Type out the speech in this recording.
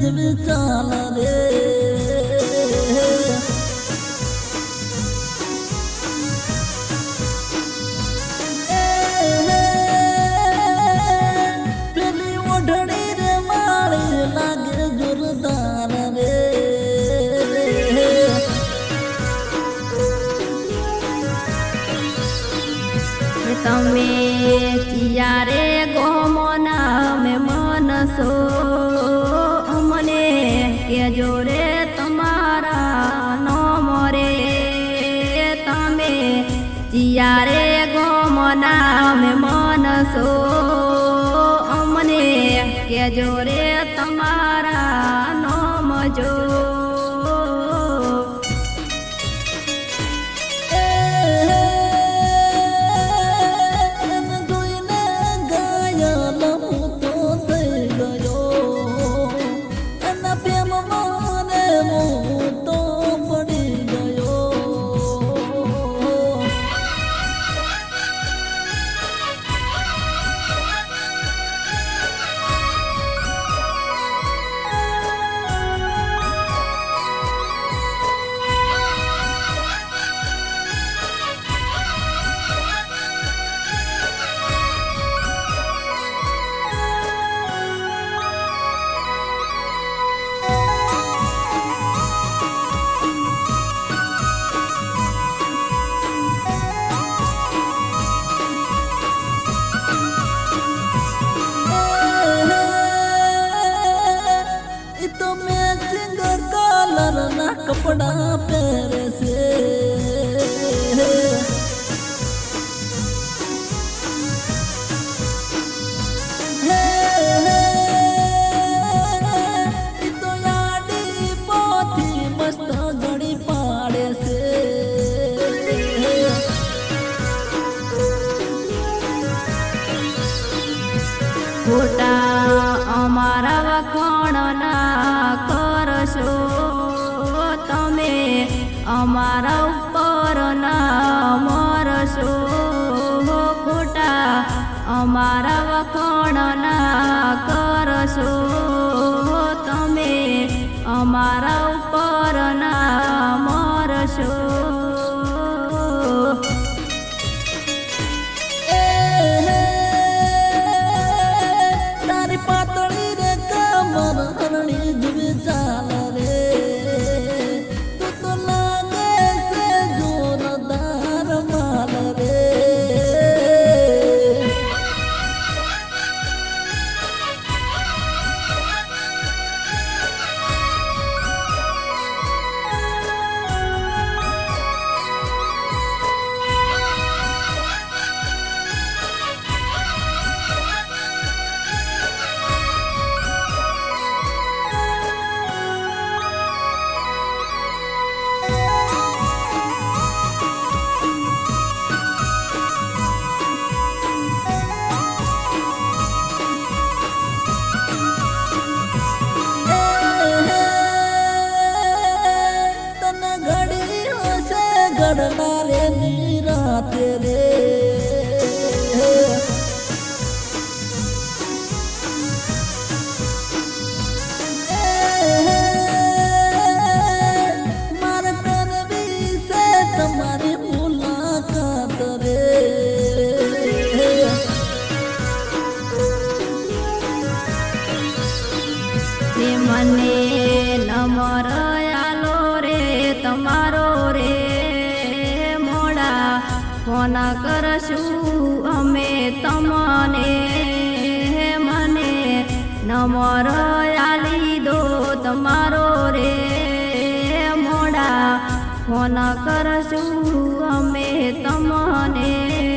જેવી ચાલ રે. પેલી ઓઢણી રે માળી તમે ચિયારે ગોમો નામે મનસો. રે તમારા નો રે તમે જિયારે ગોમના મનસો અમને કેજો રે તમારા નોમ જો ખોટા અમારા વખાણ ના કરશો. તમે અમારા ઉપર ના મરશો. ખોટા અમારા વખાણ ના રે નિરાતે રે મને નમર આલો રે તમારો ફોન કરશું અમે તમને. મને નમર આલી દો તમારો રે. મોડા ફોન કરશું અમે તમને.